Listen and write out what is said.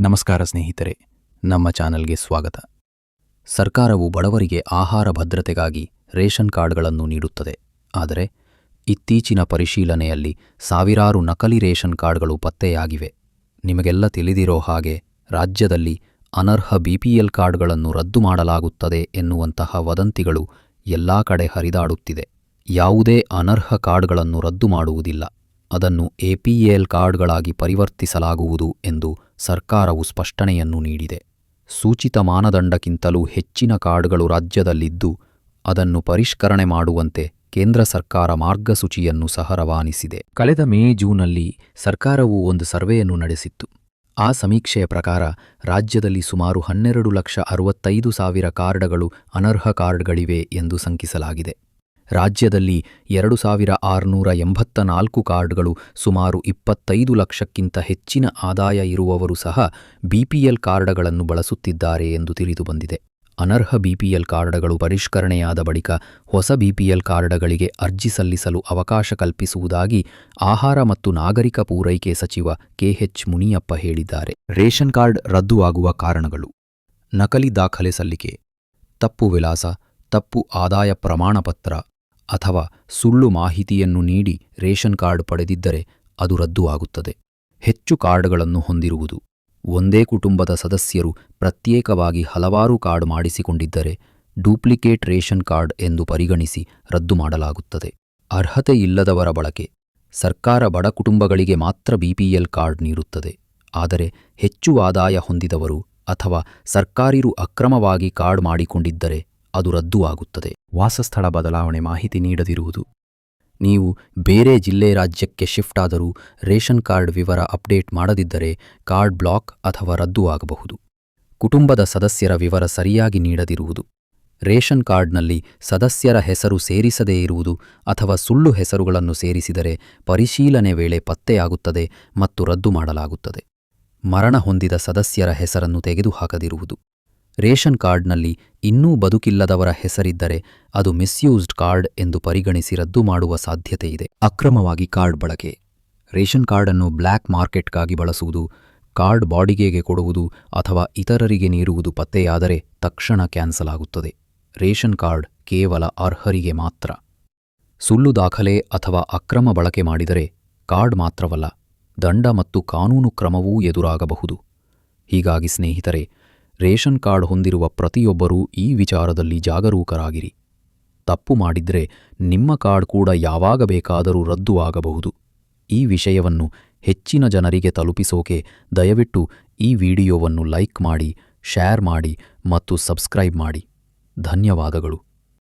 ನಮಸ್ಕಾರ ಸ್ನೇಹಿತರೆ, ನಮ್ಮ ಚಾನಲ್ಗೆ ಸ್ವಾಗತ. ಸರ್ಕಾರವು ಬಡವರಿಗೆ ಆಹಾರ ಭದ್ರತೆಗಾಗಿ ರೇಷನ್ ಕಾರ್ಡ್ಗಳನ್ನು ನೀಡುತ್ತದೆ. ಆದರೆ, ಇತ್ತೀಚಿನ ಪರಿಶೀಲನೆಯಲ್ಲಿ ಸಾವಿರಾರು ನಕಲಿ ರೇಷನ್ ಕಾರ್ಡ್ಗಳು ಪತ್ತೆಯಾಗಿವೆ. ನಿಮಗೆಲ್ಲ ತಿಳಿದಿರೋ ಹಾಗೆ, ರಾಜ್ಯದಲ್ಲಿ ಅನರ್ಹ ಬಿಪಿಎಲ್ ಕಾರ್ಡ್ಗಳನ್ನು ರದ್ದು ಮಾಡಲಾಗುತ್ತದೆ ಎನ್ನುವಂತಹ ವದಂತಿಗಳು ಎಲ್ಲಾ ಕಡೆ ಹರಿದಾಡುತ್ತಿದೆ. ಯಾವುದೇ ಅನರ್ಹ ಕಾರ್ಡ್ಗಳನ್ನು ರದ್ದು ಮಾಡುವುದಿಲ್ಲ. ಅದನ್ನು ಎಪಿಎಲ್ ಕಾರ್ಡ್ಗಳಾಗಿ ಪರಿವರ್ತಿಸಲಾಗುವುದು ಎಂದು ಸರ್ಕಾರವು ಸ್ಪಷ್ಟನೆಯನ್ನು ನೀಡಿದೆ. ಸೂಚಿತ ಮಾನದಂಡಕ್ಕಿಂತಲೂ ಹೆಚ್ಚಿನ ಕಾರ್ಡ್ಗಳು ರಾಜ್ಯದಲ್ಲಿದ್ದು, ಅದನ್ನು ಪರಿಷ್ಕರಣೆ ಮಾಡುವಂತೆ ಕೇಂದ್ರ ಸರ್ಕಾರ ಮಾರ್ಗಸೂಚಿಯನ್ನು ಸಹ ರವಾನಿಸಿದೆ. ಕಳೆದ ಮೇ ಜೂನಲ್ಲಿ ಸರ್ಕಾರವು ಒಂದು ಸರ್ವೆಯನ್ನು ನಡೆಸಿತ್ತು. ಆ ಸಮೀಕ್ಷೆಯ ಪ್ರಕಾರ ರಾಜ್ಯದಲ್ಲಿ ಸುಮಾರು ಹನ್ನೆರಡು ಲಕ್ಷ ಅರವತ್ತೈದು ಸಾವಿರ ಕಾರ್ಡ್ಗಳು ಅನರ್ಹ ಕಾರ್ಡ್ಗಳಿವೆ ಎಂದು ಶಂಕಿಸಲಾಗಿದೆ ರಾಜ್ಯದಲ್ಲಿ ಎರಡು ಸಾವಿರ ಆರುನೂರ ಎಂಬತ್ತ ನಾಲ್ಕು ಕಾರ್ಡ್ಗಳು ಸುಮಾರು ಇಪ್ಪತ್ತೈದು ಲಕ್ಷಕ್ಕಿಂತ ಹೆಚ್ಚಿನ ಆದಾಯ ಇರುವವರು ಸಹ ಬಿಪಿಎಲ್ ಕಾರ್ಡ್ಗಳನ್ನು ಬಳಸುತ್ತಿದ್ದಾರೆ ಎಂದು ತಿಳಿದುಬಂದಿದೆ ಅನರ್ಹ ಬಿಪಿಎಲ್ ಕಾರ್ಡ್ಗಳು ಪರಿಷ್ಕರಣೆಯಾದ ಬಳಿಕ ಹೊಸ ಬಿಪಿಎಲ್ ಕಾರ್ಡ್ಗಳಿಗೆ ಅರ್ಜಿ ಸಲ್ಲಿಸಲು ಅವಕಾಶ ಕಲ್ಪಿಸುವುದಾಗಿ ಆಹಾರ ಮತ್ತು ನಾಗರಿಕ ಪೂರೈಕೆ ಸಚಿವ ಕೆಎಚ್ ಮುನಿಯಪ್ಪ ಹೇಳಿದ್ದಾರೆ. ರೇಷನ್ ಕಾರ್ಡ್ ರದ್ದು ಆಗುವ ಕಾರಣಗಳು. ನಕಲಿ ದಾಖಲೆ ಸಲ್ಲಿಕೆ. ತಪ್ಪು ವಿಳಾಸ. ತಪ್ಪು ಆದಾಯ ಪ್ರಮಾಣಪತ್ರ. ಅಥವಾ ಸುಳ್ಳು ಮಾಹಿತಿಯನ್ನು ನೀಡಿ ರೇಷನ್ ಕಾರ್ಡ್ ಪಡೆದಿದ್ದರೆ ಅದು ರದ್ದುವಾಗುತ್ತದೆ. ಹೆಚ್ಚು ಕಾರ್ಡ್ಗಳನ್ನು ಹೊಂದಿರುವುದು. ಒಂದೇ ಕುಟುಂಬದ ಸದಸ್ಯರು ಪ್ರತ್ಯೇಕವಾಗಿ ಹಲವಾರು ಕಾರ್ಡ್ ಮಾಡಿಸಿಕೊಂಡಿದ್ದರೆ ಡೂಪ್ಲಿಕೇಟ್ ರೇಷನ್ ಕಾರ್ಡ್ ಎಂದು ಪರಿಗಣಿಸಿ ರದ್ದು ಮಾಡಲಾಗುತ್ತದೆ. ಅರ್ಹತೆ ಇಲ್ಲದವರ ಬಳಕೆ. ಸರ್ಕಾರ ಬಡ ಕುಟುಂಬಗಳಿಗೆ ಮಾತ್ರ ಬಿಪಿಎಲ್ ಕಾರ್ಡ್ ನೀಡುತ್ತದೆ. ಆದರೆ ಹೆಚ್ಚು ಆದಾಯ ಹೊಂದಿದವರು ಅಥವಾ ಸರ್ಕಾರಿರು ಅಕ್ರಮವಾಗಿ ಕಾರ್ಡ್ ಮಾಡಿಕೊಂಡಿದ್ದರೆ ಅದು ರದ್ದು ಆಗುತ್ತದೆ. ವಾಸಸ್ಥಳ ಬದಲಾವಣೆ ಮಾಹಿತಿ ನೀಡದಿರುವುದು. ನೀವು ಬೇರೆ ಜಿಲ್ಲೆ ರಾಜ್ಯಕ್ಕೆ ಶಿಫ್ಟ್ ಆದರೂ ರೇಷನ್ ಕಾರ್ಡ್ ವಿವರ ಅಪ್ಡೇಟ್ ಮಾಡದಿದ್ದರೆ ಕಾರ್ಡ್ ಬ್ಲಾಕ್ ಅಥವಾ ರದ್ದುವಾಗಬಹುದು ಕುಟುಂಬದ ಸದಸ್ಯರ ವಿವರ ಸರಿಯಾಗಿ ನೀಡದಿರುವುದು. ರೇಷನ್ ಕಾರ್ಡ್ನಲ್ಲಿ ಸದಸ್ಯರ ಹೆಸರು ಸೇರಿಸದೇ ಇರುವುದು ಅಥವಾ ಸುಳ್ಳು ಹೆಸರುಗಳನ್ನು ಸೇರಿಸಿದರೆ ಪರಿಶೀಲನೆ ವೇಳೆ ಪತ್ತೆಯಾಗುತ್ತದೆ ಮತ್ತು ರದ್ದು ಮಾಡಲಾಗುತ್ತದೆ. ಮರಣ ಹೊಂದಿದ ಸದಸ್ಯರ ಹೆಸರನ್ನು ತೆಗೆದುಹಾಕದಿರುವುದು. ರೇಷನ್ ಕಾರ್ಡ್ನಲ್ಲಿ ಇನ್ನೂ ಬದುಕಿಲ್ಲದವರ ಹೆಸರಿದ್ದರೆ ಅದು ಮಿಸ್ಯೂಸ್ಡ್ ಕಾರ್ಡ್ ಎಂದು ಪರಿಗಣಿಸಿ ರದ್ದು ಮಾಡುವ ಸಾಧ್ಯತೆಯಿದೆ ಅಕ್ರಮವಾಗಿ ಕಾರ್ಡ್ ಬಳಕೆ. ರೇಷನ್ ಕಾರ್ಡನ್ನು ಬ್ಲ್ಯಾಕ್ ಮಾರ್ಕೆಟ್ಗಾಗಿ ಬಳಸುವುದು, ಕಾರ್ಡ್ ಬಾಡಿಗೆಗೆ ಕೊಡುವುದು ಅಥವಾ ಇತರರಿಗೆ ನೀಡುವುದು ಪತ್ತೆಯಾದರೆ ತಕ್ಷಣ ಕ್ಯಾನ್ಸಲ್ ಆಗುತ್ತದೆ. ರೇಷನ್ ಕಾರ್ಡ್ ಕೇವಲ ಅರ್ಹರಿಗೆ ಮಾತ್ರ. ಸುಳ್ಳು ದಾಖಲೆ ಅಥವಾ ಅಕ್ರಮ ಬಳಕೆ ಮಾಡಿದರೆ ಕಾರ್ಡ್ ಮಾತ್ರವಲ್ಲ, ದಂಡ ಮತ್ತು ಕಾನೂನು ಕ್ರಮವೂ ಎದುರಾಗಬಹುದು. ಹೀಗಾಗಿ ಸ್ನೇಹಿತರೆ ರೇಷನ್ ಕಾರ್ಡ್ ಹೊಂದಿರುವ ಪ್ರತಿಯೊಬ್ಬರೂ ಈ ವಿಚಾರದಲ್ಲಿ ಜಾಗರೂಕರಾಗಿರಿ. ತಪ್ಪು ಮಾಡಿದ್ರೆ ನಿಮ್ಮ ಕಾರ್ಡ್ ಕೂಡ ಯಾವಾಗ ಬೇಕಾದರೂ ರದ್ದು ಆಗಬಹುದು. ಈ ವಿಷಯವನ್ನು ಹೆಚ್ಚಿನ ಜನರಿಗೆ ತಲುಪಿಸೋಕೆ ದಯವಿಟ್ಟು ಈ ವಿಡಿಯೋವನ್ನು ಲೈಕ್ ಮಾಡಿ ಶೇರ್ ಮಾಡಿ ಮತ್ತು ಸಬ್ಸ್ಕ್ರೈಬ್ ಮಾಡಿ. ಧನ್ಯವಾದಗಳು.